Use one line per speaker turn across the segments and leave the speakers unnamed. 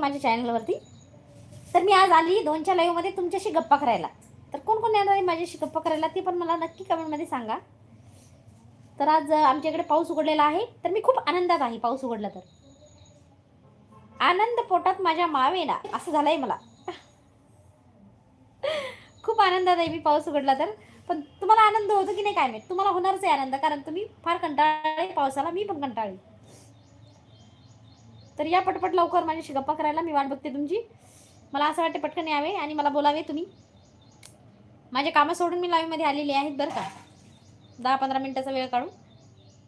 माझ्या चॅनलवरती. तर मी आज आली दोनच्या लाईव्हमध्ये तुमच्याशी गप्पा करायला. तर कोण कोण येणार आहे माझ्याशी गप्पा करायला ते पण मला नक्की कमेंटमध्ये सांगा. तर आज आमच्याकडे आमच्या इकडे पाऊस उघडलेला आहे. तर मी खूप आनंदात आहे पाऊस उघडला तर. आनंद पोटात माझ्या मावेना असं झालंय मला. खूप आनंदात आहे मी पाऊस उघडला तर. पण तुम्हाला आनंद होतो की नाही काय माहीत? तुम्हाला होणारच आहे आनंद कारण तुम्ही फार कंटाळले पावसाला मी पण कंटाळी तर या पटपट लवकर माझ्याशी गप्पा करायला मी वाट बघते तुमची. मला असं वाटते पटकन यावे आणि मला बोलावे तुम्ही. माझे कामं सोडून मी लाईव्हमध्ये आलेली आहेत बरं का. दहा पंधरा मिनटाचा वेळ काढून.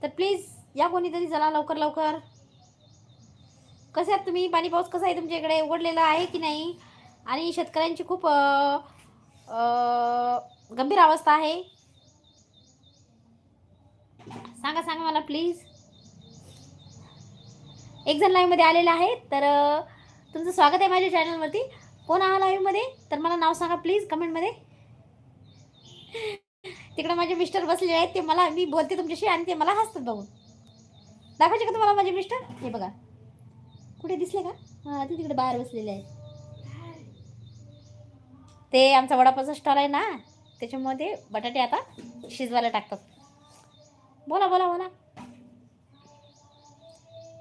तर प्लीज या कोणीतरी चला लवकर लवकर. कसे आहात तुम्ही? पाणी पाऊस कसा आहे तुमच्या इकडे? उघडलेला आहे की नाही? आणि शेतकऱ्यांची खूप गंभीर अवस्था आहे. सांगा सांगा मला प्लीज एक जण लाईव्हमध्ये आलेला आहे. तर तुमचं स्वागत आहे माझ्या चॅनलवरती कोण आहा लाईव्हमध्ये तर मला नाव सांगा प्लीज कमेंटमध्ये तिकडे माझे मिस्टर बसलेले आहेत. ते मला मी बोलते तुमच्याशी आणि ते मला हसतात बघून. दाखवायचे का तुम्हाला माझे मिस्टर हे बघा. कुठे दिसले का? हां ते तिकडे बाहेर बसलेले आहेत. ते आमचा वडापावचा स्टॉल आहे ना? त्याच्यामध्ये बटाटे आता शिजवायला टाकतात. बोला बोला बोला.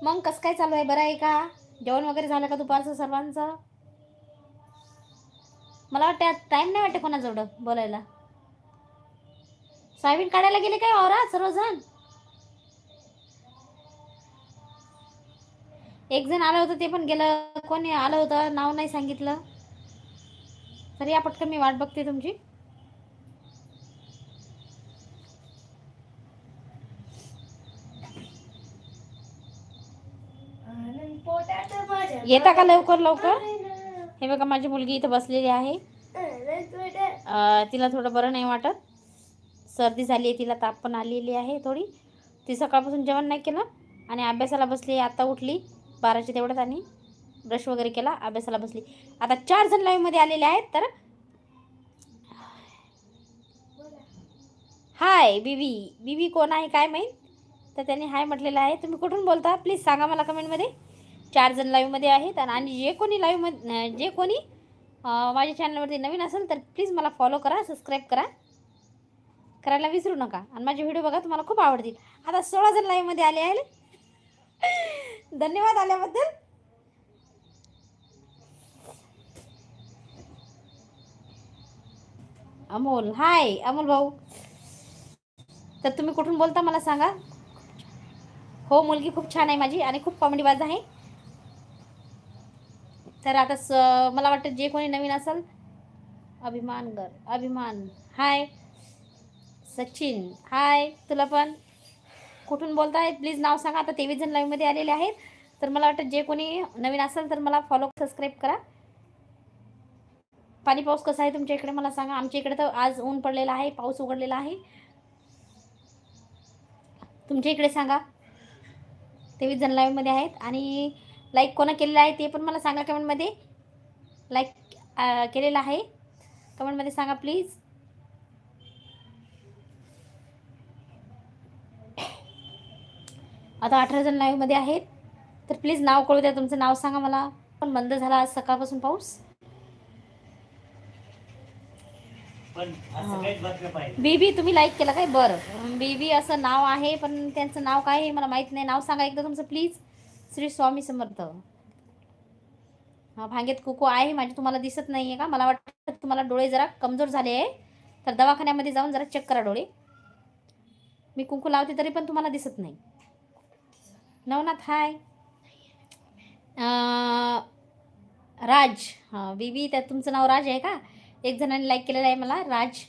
मग कसं काय चालू आहे? बरं आहे का? जेवण वगैरे झालं का दुपारचं सर्वांचं? मला वाटतं टाईम नाही वाटते कोणाजवळ बोलायला. सोयाबीन काढायला गेले काय औरा सर्वजण? एक जण आलं होतं ते पण गेलं. कोणी आलं होतं? नाव नाही सांगितलं. तरी या पटकन मी वाट बघते तुमची. येता का लवकर लवकर? हे बघा माझी मुलगी इथं बसलेली आहे. तिला थोडं बरं नाही वाटत. सर्दी झाली आहे तिला ताप पण आलेली आहे थोडी. ती सकाळपासून जेवण नाही केलं आणि अभ्यासाला बसली आता उठली. बाराच्या तेवढ्यात आणि ब्रश वगैरे केला अभ्यासाला बसली. आता चार जण लाईव्हमध्ये आलेले आहेत तर हाय बीबी बीबी कोण आहे काय माहीत? तर त्यांनी हाय म्हटलेलं आहे. तुम्ही कुठून बोलता? प्लीज सांगा मला कमेंटमध्ये चार जण लाईव्हमध्ये आहेत आणि- जे कोणी लाईव्हमध्ये जे कोणी माझ्या चॅनलवरती नवीन असेल तर प्लीज मला फॉलो करा सबस्क्राईब करा. करायला विसरू नका. आणि माझे व्हिडिओ बघा तुम्हाला खूप आवडतील. आता सोळा जण लाईव्हमध्ये आले आहे धन्यवाद आल्याबद्दल. अमोल हाय अमोल भाऊ. तर तुम्ही कुठून बोलता मला सांगा. हो मुलगी खूप छान आहे माझी आणि खूप कॉमेडीबाज आहे. तर आता स मला वाटतं जे कोणी नवीन असेल अभिमानगर अभिमान. हाय सचिन. हाय तुला पण. कुठून बोलताय? प्लीज नाव सांगा. आता तेवीस जण लाईव्हमध्ये आलेले आहेत. तर मला वाटतं जे कोणी नवीन असेल तर मला फॉलो सबस्क्राईब करा. पाणी पाऊस कसा आहे तुमच्या इकडे? मला सांगा. आमच्या इकडे तर आज ऊन पडलेला आहे पाऊस उघडलेला आहे. तुमच्या इकडे सांगा. तेवीस जण लाईव्हमध्ये आहेत. आणि लाईक कोणा केलेलं आहे ते पण मला सांगा कमेंटमध्ये लाईक केलेलं आहे. कमेंटमध्ये सांगा प्लीज आता अठरा जण लाईव्हमध्ये आहेत. तर प्लीज नाव कळू द्या तुमचं नाव सांगा मला. पण बंद झाला आज सकाळपासून पाऊस. बीबी तुम्ही लाईक केलं काय? बरं. बीबी असं नाव आहे पण त्यांचं नाव काय आहे? मला माहीत नाही. नाव सांगा एकदा तुमचं प्लीज श्री स्वामी समर्थ. हा भांगेत कुकू आहे माझी तुम्हाला दिसत नाही आहे का? मला वाटतं तुम्हाला डोळे जरा कमजोर झाले आहे. तर दवाखान्यामध्ये जाऊन जरा चेक करा डोळे. मी कुंकू लावते तरी पण तुम्हाला दिसत नाही. नवनाथ हाय राज. हां बीबी त्यात तुमचं नाव राज आहे का? एक जणांनी लाईक केलेलं आहे मला राज.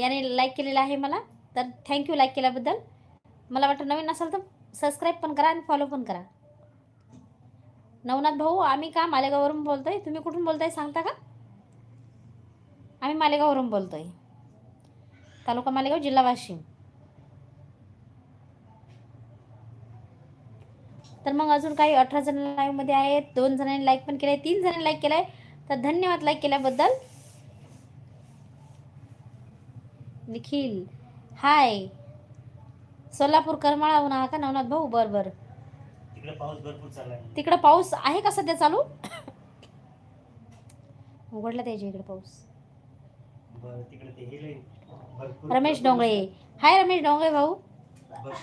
याने लाईक केलेलं आहे मला. तर थँक्यू लाईक केल्याबद्दल. मला वाटतं नवीन असाल तर सबस्क्राईब पण करा आणि फॉलो पण करा. नवनाथ भाऊ आम्ही का मालेगाववरून बोलतो आहे तुम्ही कुठून बोलताय सांगता का? आम्ही मालेगाववरून बोलतो आहे तालुका मालेगाव जिल्हा वाशिम. तर मग अजून काही अठरा जण लाईव्हमध्ये आहेत. दोन जणांनी लाईक पण केलं आहे तीन जणांनी लाईक केलं आहे तर धन्यवाद लाईक केल्याबद्दल. निखिल हाय सोलापूर करमाळाहून आहा का नवनाथ भाऊ? बरं बरं.
तिकडे पाऊस भरपूर चालला आहे
तिकडं पाऊस आहे का सध्या चालू? उघडला त्याच्या इकडे पाऊस.
बरं तिकडे ते लय भरपूर
रमेश डोंगळे हाय रमेश डोंगळे भाऊ.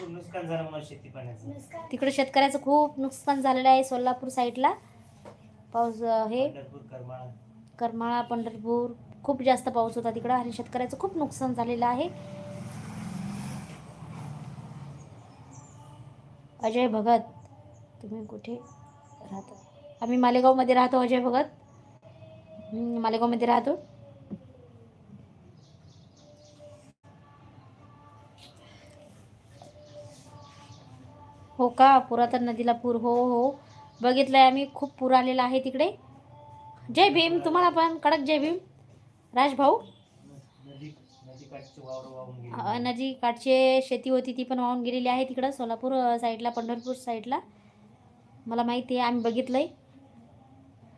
नुकसान झालं शेती पाण्याचं
तिकडे शेतकऱ्याचं खूप नुकसान झालेलं आहे सोलापूर साईडला. पाऊस हे
करमाळा.
करमाळा पंढरपूर. खूप जास्त पाऊस होता तिकडं आणि शेतकऱ्याचं खूप नुकसान झालेलं आहे. अजय भगत तुम्ही कुठे राहता? आम्ही मालेगावमध्ये राहतो अजय भगत. मालेगावमध्ये राहतो. हो का? पुरातन नदीला पूर. हो हो. बघितलंय आम्ही. खूप पूर आलेला आहे तिकडे. जय भीम. तुम्हाला पण कडक जय भीम. राज भाऊ
नदी काठची
शेती होती ती पण वाहून गेलेली आहे तिकडं सोलापूर साईडला पंढरपूर साईडला. मला माहिती आहे आम्ही बघितलंय.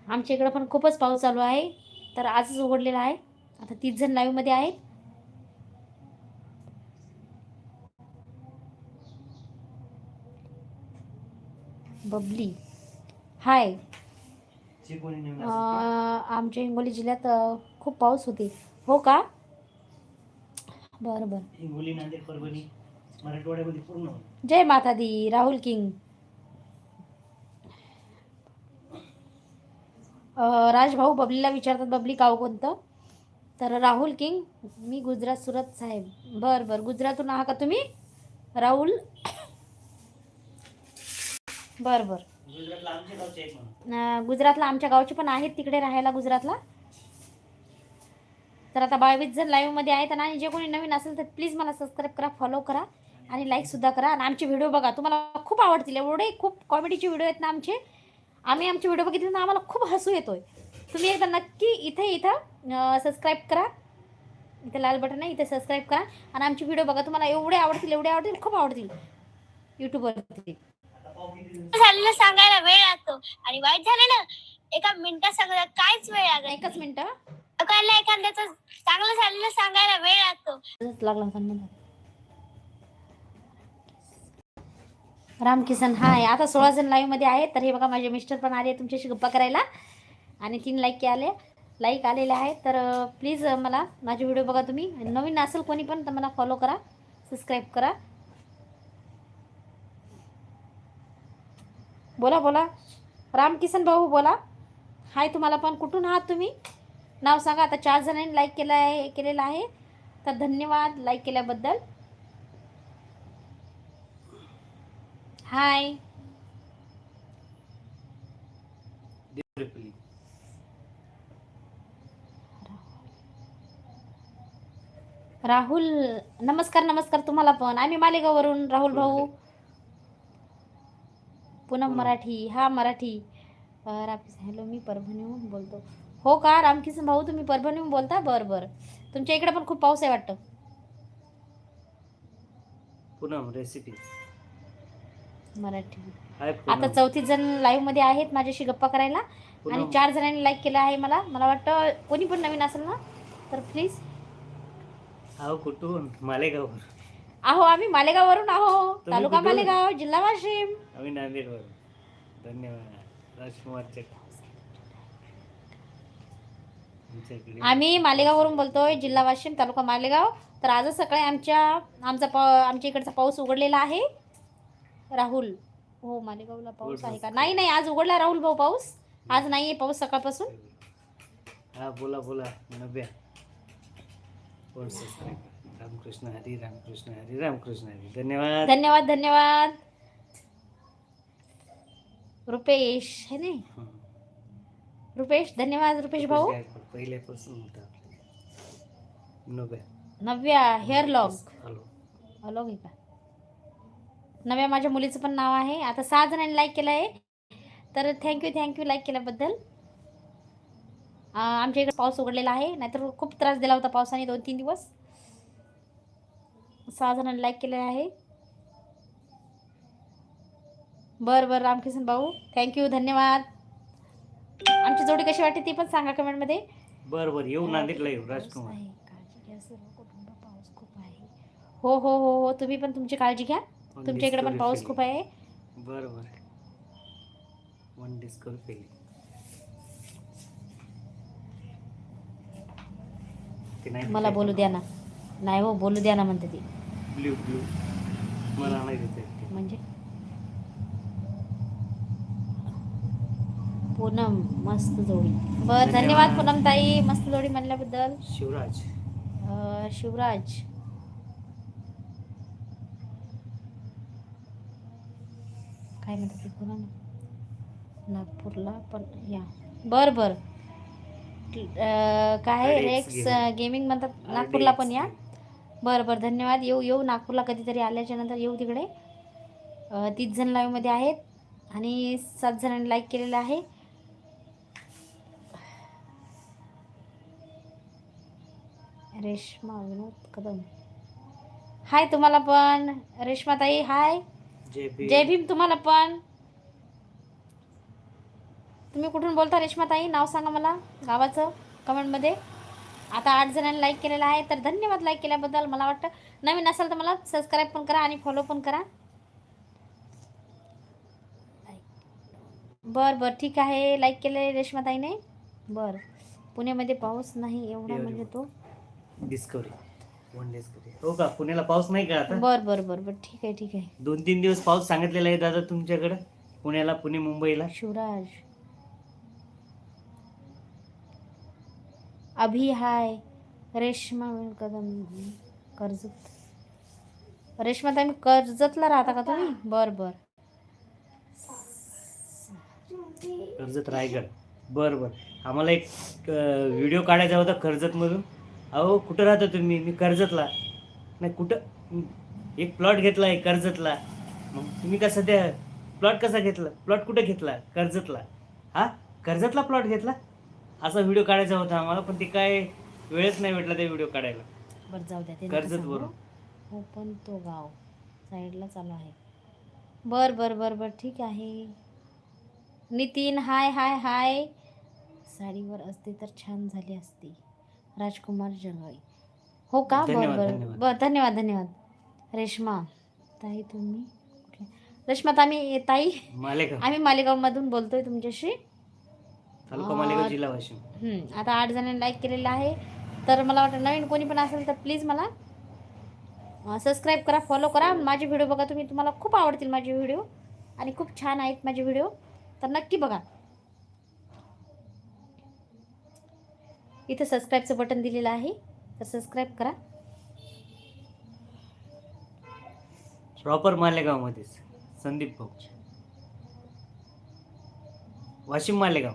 आमच्या इकडं पण खूपच पाऊस चालू आहे तर आजच उघडलेला आहे. आता तीस जण लाईव्हमध्ये आहेत. बबली. हाय. आमच्या हिंगोली जिल्ह्यात खूप पाऊस होते. हो का? बरं बरं
हिंगोली नांदेड परभणी मराठवाड्यामध्ये पूर्ण
जय माता दी राहुल किंग. अ, राज भाऊ बबलीला विचारतात बबली गाव कोणतं? तर राहुल किंग मी गुजरात सुरत साहेब. बर बर. गुजरातहून आहा का तुम्ही? राहुल? बर बर.
गुजरातला आमच्या गावचे आहेत म्हणून.
अं, गुजरातला आमच्या गावचे पण आहेत तिकडे राहायला गुजरातला? तर आता बावीस जण लाईव्हमध्ये आहेत आणि जे कोणी नवीन असेल तर प्लीज मला सबस्क्राईब करा फॉलो करा आणि लाईकसुद्धा करा. आणि आमचे व्हिडिओ बघा तुम्हाला खूप आवडतील. एवढे खूप कॉमेडीचे व्हिडिओ आहेत ना आमचे. आम्ही आमचे व्हिडिओ बघितले ना आम्हाला खूप हसू येतोय. तुम्ही एकदा नक्की इथे इथं सबस्क्राईब करा. इथे लाल बटन आहे इथे सबस्क्राईब करा. आणि आमचे व्हिडिओ बघा तुम्हाला एवढे आवडतील एवढे आवडतील खूप आवडतील. यूट्यूबवरती
झालेलं सांगायला वेळ लागतो. आणि वाईट झालेलं एका मिनिटात सांगायला काहीच वेळ लागत
एकच मिनटं.
एखाद्या एखाद्याचं चांगलं झालेलं सांगायला वेळ लागतो.
आजच लागला रामकिसन हाय. आता सोळा जण लाईव्हमध्ये आहेत तर हे बघा माझे मिस्टर पण आले तुमच्याशी गप्पा करायला. आणि तीन लाईक आले. लाईक आलेले आहेत तर प्लीज मला माझे व्हिडिओ बघा तुम्ही. नवीन असेल कोणी पण तर मला फॉलो करा सबस्क्राईब करा. बोला बोला. रामकिसन भाऊ बोला. हाय तुम्हाला पण. कुठून आहात तुम्ही? नाव सांगा. आता चार जणांनी लाईक केलं आहे केलेलं आहे. तर धन्यवाद लाईक केल्याबद्दल. हाय राहुल नमस्कार नमस्कार तुम्हाला पण. आम्ही मालेगाववरून राहुल भाऊ. पूनम मराठी. हा मराठी. अं, रामकिसन हॅलो मी परभणीहून बोलतो. हो का? रामकिसन भाऊ तुम्ही परभणीहून बोलता? बरं बरं. तुमच्या इकडे पण खूप पाऊस आहे वाटतं.
पूनम रेसिपी
मराठी. आता चौतीस जण लाईव्हमध्ये आहेत माझ्याशी गप्पा करायला. आणि चार जणांनी लाईक केलं आहे मला. मला वाटतं कोणी पण नवीन असेल ना तर प्लीज
अहो कुठून? मालेगाववर
आहो आम्ही मालेगाववरून आहो.
तुम्ही
तालुका? मालेगाव जिल्हा वाशिम.
आम्ही नांदेडवर धन्यवाद. राजकुमार चक. आमच्या इकडे.
आम्ही मालेगाववरून बोलतोय जिल्हा वाशिम तालुका मालेगाव. तर आजच सकाळी आमच्या आमचा आमच्या इकडचा पाऊस उघडलेला आहे. राहुल हो मालेगावला पाऊस आहे का? नाही नाही आज उघडला राहुल भाऊ पाऊस. आज नाही आहे पाऊस सकाळपासून.
हा बोला बोला नव्या. रामकृष्ण हरी रामकृष्ण हरी रामकृष्ण हरी. धन्यवाद.
धन्यवाद धन्यवाद. रुपेश है नाही. रुपेश धन्यवाद रुपेश भाऊ।
पहिल्यापासून होता नव्या.
नव्या हेअर लॉग
हॅलो.
अलॉग आहे का नव्या माझ्या मुलीचं पण नाव आहे. आता सहा जणांनी लाईक केलं आहे. तर थँक्यू थँक्यू लाईक केल्याबद्दल. आमच्या इकडे पाऊस उघडलेला आहे. नाहीतर खूप त्रास दिला होता पावसाने दोन तीन दिवस. सहा जणांनी लाईक केलेलं आहे. बरं बरं रामकिशन भाऊ. थँक्यू धन्यवाद. आमची जोडी कशी वाटते ती पण सांगा कमेंटमध्ये
बरं बरं येऊ नांदेडला येऊ राजकुमार.
हो हो हो हो तुम्ही पण तुमची काळजी घ्या. तुमच्या इकडे पण पाऊस खूप आहे.
बरं बरं. वन डिस्कवर
मला बोलू द्या ना. नाही हो बोलू द्या ना म्हणते ती.
ब्ल्यू ब्ल्यू मला नाही.
म्हणजे? पूनम मस्त जोडी. बर
धन्यवाद.
पूनम ताई मस्त जोडी म्हणल्याबद्दल.
शिवराज.
शिवराज. काय म्हणतात पूनम? नागपूरला पण या. बर बर. काय रेक्स. गेमिंग म्हणतात नागपूरला पण या. बरं बरं धन्यवाद. येऊ येऊ नागपूरला कधीतरी आल्याच्यानंतर येऊ तिकडे. तीस जण लाईव्हमध्ये आहेत आणि सात जणांनी लाईक केलेलं आहे. रेश्मा विनोद कदम. हाय तुम्हाला पण. रेश्माताई हाय.
जय भीम.
तुम्हाला पण. तुम्ही कुठून बोलता रेश्माताई? नाव सांगा मला गावाचं कमेंटमध्ये. आता आठ जणांनी लाईक केलेलं आहे तर धन्यवाद लाईक केल्याबद्दल. मला वाटतं नवीन असाल तर मला सबस्क्राईब पण करा आणि फॉलो पण करा. बर बर ठीक आहे. लाईक केले रेश्माताईने. बर. पुण्यामध्ये पाऊस नाही एवढा. म्हणजे तो.
डिस्कवरी वन डिस्कवरी हो का? पुण्याला पाऊस नाही का आता?
बर बर बर बर. ठीक आहे ठीक आहे.
दोन तीन दिवस पाऊस सांगितलेला आहे दादा तुमच्याकडे. पुण्याला पुणे मुंबईला.
शिवराज. अभि हाय. रेश्मा कदम कर्जत. रेश्मा ताई कर्जतला राहता का तुम्ही? बर बर.
कर्जत रायगड. बर बर. आम्हाला एक व्हिडिओ काढायचा होता कर्जतमधून. अहो कुठं राहता तुम्ही? मी कर्जतला. नाही कुठं? एक प्लॉट घेतला आहे कर्जतला. मग तुम्ही का सध्या प्लॉट कसा घेतला? प्लॉट कुठं घेतला? कर्जतला. हा? कर्जतला प्लॉट घेतला? असा व्हिडिओ काढायचा होता आम्हाला पण ते काय वेळच नाही भेटला ते व्हिडिओ काढायला.
बर जाऊ द्या ते नका
कर्जत
सांगू.
वरून.
हो पण तो गाव साईडला चालू आहे. बर बर बर बर ठीक आहे. नितीन हाय हाय हाय. साडीवर असते तर छान झाली असती. राजकुमार जंगई. हो का? बर बर.
धन्यवाद.
बर धन्यवाद धन्यवाद. रेश्मा ताई तुम्ही कुठल्या रेश्मा ताई ताई? आम्ही मालेगावमधून बोलतोय तुमच्याशी. आता आठ जणांनी लाईक केलेलं आहे. तर मला वाटतं नवीन कोणी पण असेल तर प्लीज मला सबस्क्राईब करा फॉलो करा. माझे व्हिडिओ बघा तुम्ही तुम्हाला खूप आवडतील माझे व्हिडिओ आणि खूप छान आहेत माझे व्हिडिओ तर नक्की बघा. इथे सबस्क्राईबचं बटन दिलेलं आहे. तर सबस्क्राईब करा.
प्रॉपर मालेगावमध्येच. संदीप भाऊ. वाशिम मालेगाव.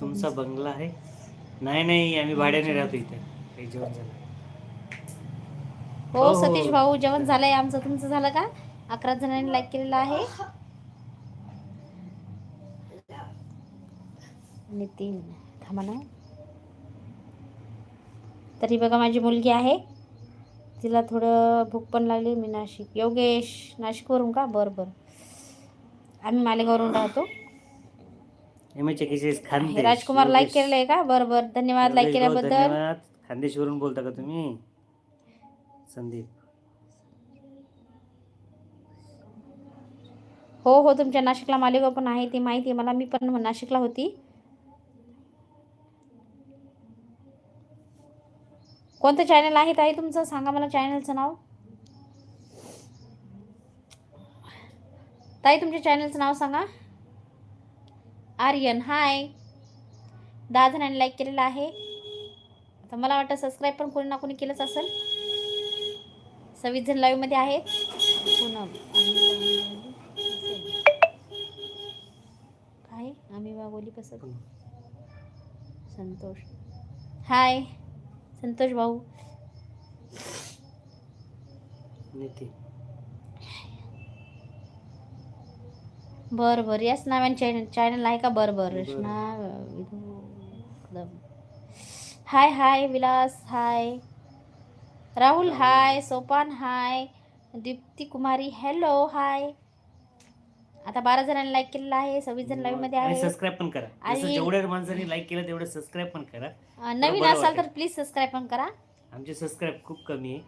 तुमचा बंगला आहे. नाही नाही आम्ही भाड्याने राहतो इथे. काही जेवण झालं.
हो
हो, हो.
सतीश भाऊ जेवण झालंय आमचं. तुमचं झालं का? अकरा जणांनी लाईक केलेलं आहे. नितीन थांबा ना. तरी बघा माझी मुलगी आहे. तिला थोडं भूक पण लागली मी नाशिक योगेश नाशिकवरून का? बरं बरं. आम्ही मालेगाववरून राहतो.
केसेस खानदेश
राजकुमार लाईक
योगेश-
केलेलं आहे का? बरं बरं. धन्यवाद लाईक
योगेश भाऊ,
केल्याबद्दल.
धन्यवाद. खानदेशवरून बोलता का तुम्ही? संदीप.
हो हो. तुमच्या नाशिकला मालेगाव पण आहे ती माहिती आहे. मला मी पण नाशिकला होती. कोणतं चॅनल आहे ताई तुमचं? सांगा मला चॅनलचं नाव. ताई तुमच्या चॅनलचं नाव सांगा. आर्यन हाय दहा जणांनी लाईक केलेलं आहे. तर मला वाटतं सबस्क्राईब पण कोणी ना कोणी केलंच असेल. सव्वीस जण लाईव्हमध्ये आहेत. पूनम काय? आम्ही वागोली कसं संतोष. हाय संतोष भाऊ. बरं बरं. याच नावाने चॅनल चॅनल आहे का? बरं बरं. Rachana. Hi hi Vilas hi. Rahul hi. Sopan hi. Deepti Kumari hello hi. आता बारा जणांनी लाईक केलेला आहे सव्वीस जण
लाईव्हमध्ये
आहे
सबस्क्राईब पण करा.
आणि-
जेवढ्या माणसांनी लाईक केलं तेवढं सबस्क्राईब पण करा.
नवीन असाल तर प्लीज सबस्क्राईब पण करा.
आमचे सबस्क्राईब खूप कमी आहे.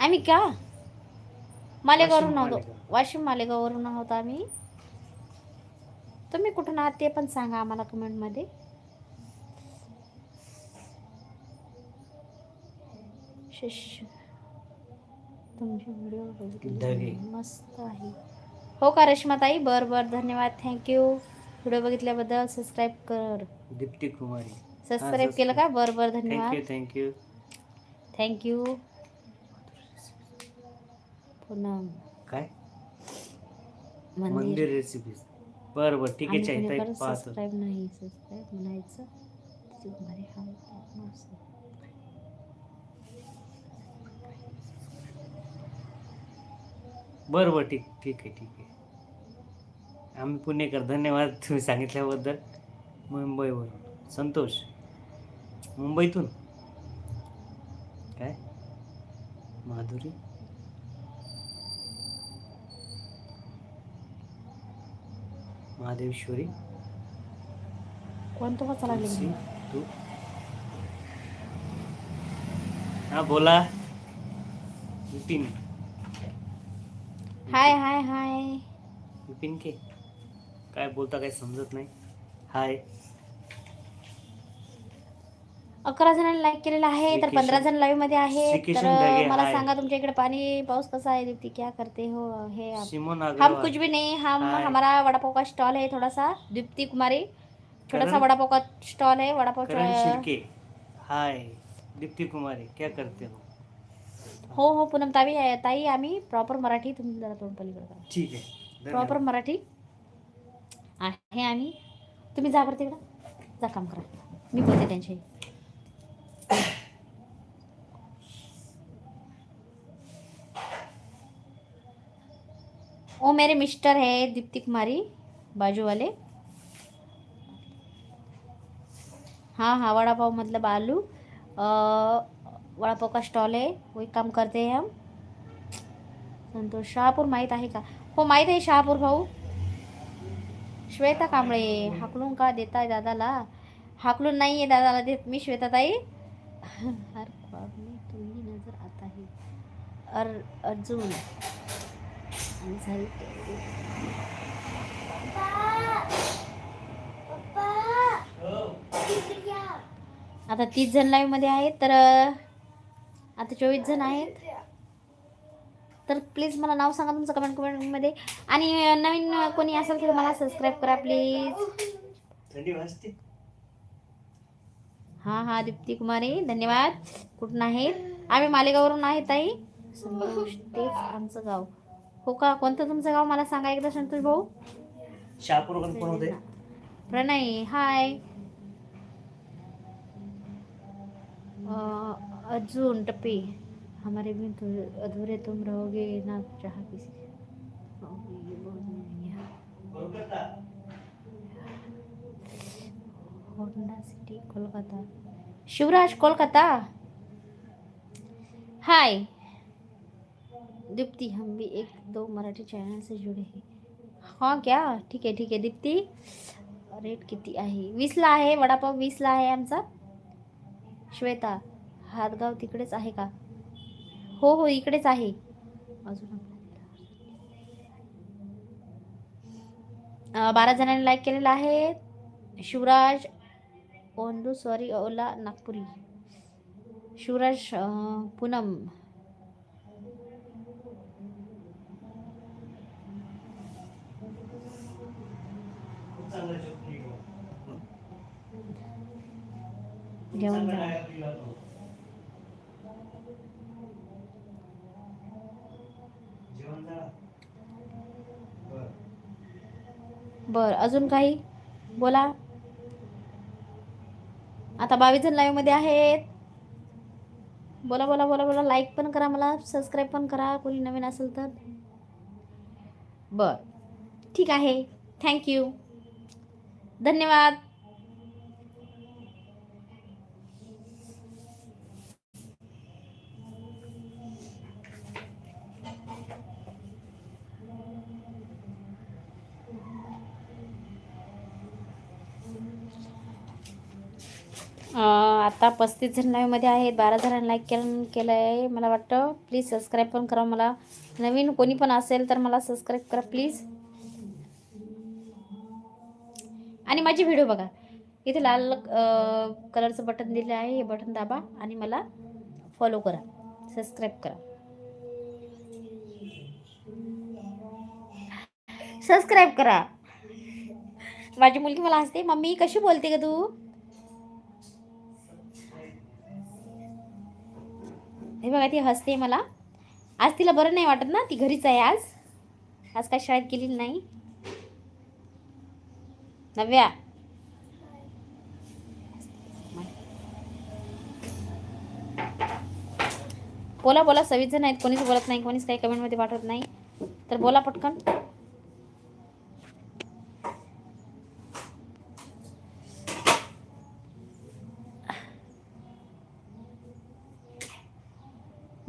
आम्ही का? मालेगाववरून
वाशिम,
आहोत
मालेगाव.
वाशिम मालेगाववरून आहोत आम्ही. तुम्ही कुठून आहात ते पण सांगा आम्हाला कमेंटमध्ये शिष्य. तुमचे व्हिडिओ. बघितले मस्त आहे. हो का रश्माताई? बर बर. धन्यवाद. थँक्यू व्हिडिओ बघितल्याबद्दल सबस्क्राईब कर.
दीप्ती कुमारी.
सबस्क्राईब. केलं का? बर बर. धन्यवाद.
Thank you thank you
Poonam.
काय?
मंदिर.
रेसिपीज बरं बरं. ठीक आहे
सबस्क्राईब नाही सबस्क्राईब म्हणायचं तिची भारी हाल मस्त.
बरं बरं ठीक ठीक आहे ठीक आहे. आम्ही पुणेकर धन्यवाद तुम्ही सांगितल्याबद्दल. मुंबईवरून संतोष मुंबईतून. काय? माधुरी? महादेवेश्वरी?
कोणतं
तू? हा बोला. विपिन
हाय हाय हाय.
विपिन के काय बोलता काय समजत नाही. हाय.
अकरा जणांनी लाईक केलेलं आहे तर पंधरा जण लाईव्हमध्ये
श्रीकिशन
तर मला. सांगा तुमच्या इकडे पाणी पाऊस कसा है दीप्ति क्या करते हो हे हम कुछ भी नहीं हम. हमारा वड़ा पाव का स्टॉल है थोड़ा सा दीप्ति कुमारी. छोटा सा
करण-
वड़ा पाव का स्टॉल है वड़ा पाव
करण
च-
शिर्के. हाय. दीप्ती कुमारी क्या करते हो?
हो हो पूनम ताई ताई आम्ही प्रॉपर मराठी तुम्ही जरा तोंड पलीकडे करा.
ठीक आहे.
प्रॉपर. मराठी आहे आम्ही. तुम्ही जा बरं तिकडं. जा काम करा. मी बोलते त्यांच्याशी. ओ मेरे मिस्टर है दीप्ति कुमारी बाजू वाले हाँ हाँ वड़ा पाव मतलब आलू अ, वड़ा पाव का स्टॉल है वही काम करते हैं हम। संतोष शहापूर माहीत आहे का? हो माहीत आहे शहापूर भाऊ। श्वेता कांबळे हाकलून का देताय दादाला? हाकलून नाही आहे दादाला देत मी श्वेता ताई हर ख्वाब में नजर आता है अर अर्जुन। आता तीस जण लाईव्हमध्ये आहेत तर आता चोवीस जण आहेत. तर प्लीज मला नाव सांगा तुमचं कमेंट कमेंटमध्ये आणि नवीन कोणी असेल तर मला सबस्क्राईब करा प्लीज हां हां दीप्ती कुमारी धन्यवाद. कुठून आहेत? आम्ही मालेगाववरून आहेत ताई. तेच आमचं गाव. हो का? कोणतं तुमचं गाव? मला सांगा एकदा संतोष भाऊ.
शहापूर
प्रणय हाय अर्जुन टप्पी। हमारे भी तो अधूरे तुम रहोगे ना चाह किसी है। Honda City Kolkata. Shivraj Kolkata? Hi. Deepti हम भी एक दो मराठी चैनल से जुड़े हैं। हाँ क्या? ठीक है ठीक है दीप्ति। रेट किती आहे? वीसला आहे वडापाव वीसला आहे आमचा। श्वेता हातगाव तिकडेच आहे का? हो हो इकडेच आहे. अजून बारा जणांनी लाईक केलेलं आहे. शिवराज ओंडू सॉरी ओला नागपुरी. शिवराज पूनम. जेवण झालं बरं अजून काही? बोला. आता बावीस जण लाईव्हमध्ये आहेत. बोला बोला बोला बोला. लाईक पण करा मला सबस्क्राईब पण करा. कोणी नवीन असेल तर. बरं. ठीक आहे. थँक्यू धन्यवाद. आता पस्तीस जण लाईव्हमध्ये आहेत बारा जणांनी लाईक केलं केलं आहे मला वाटतं प्लीज सबस्क्राईब पण करा मला. नवीन कोणी पण असेल तर मला सबस्क्राईब करा प्लीज आणि माझी व्हिडिओ बघा. इथे लाल कलरचं बटन दिलं आहे हे बटन दाबा आणि मला फॉलो करा. सबस्क्राईब करा. सबस्क्राईब करा. माझी मुलगी मला हसते. मम्मी कशी बोलते का तू? हे बघा ती हसते मला. आज तिला बरं नाही वाटत ना ती घरीच आहे आज. आज काय शाळेत गेलेली नाही. नव्या. बोला बोला. सव्वीस जण आहेत कोणीच बोलत नाही कोणीच काही कमेंटमध्ये पाठवत नाही. तर बोला पटकन.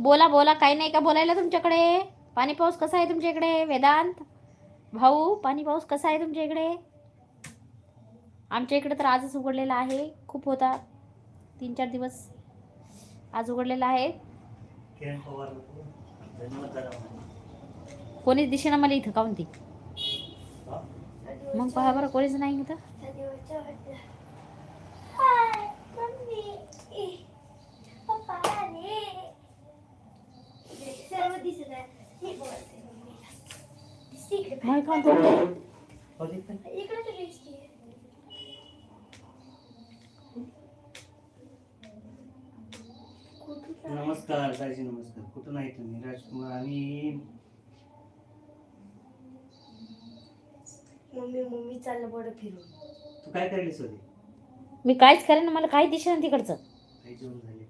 बोला बोला. काही नाही का बोलायला तुमच्याकडे? पाणी पाऊस कसा आहे तुमच्या इकडे? वेदांत? भाऊ पाणी पाऊस कसा आहे तुमच्या इकडे? आमच्या इकडे तर आजच उघडलेला आहे. खूप होता. तीन चार दिवस आज उघडलेला आहे. कोणीच दिसेना मला इथं काऊन ती? मग पहा बरं कोणीच नाही इथं
हाय मम्मी पप्पा आले सर्व दिसत आहे मी बोलते मम्मीला दिसते इकडे
मग काऊन तोडते
हो, देत नाही.
दिसते
नमस्कार दाजी नमस्कार. कुठून आहे तुम्ही? राजकुमार आणि
मम्मी मम्मी चाललं बरं फिरून.
तू काय करलीस होती?
मी काहीच करेन मला काही दिसेना तिकडचं.
काही जेवण झाले?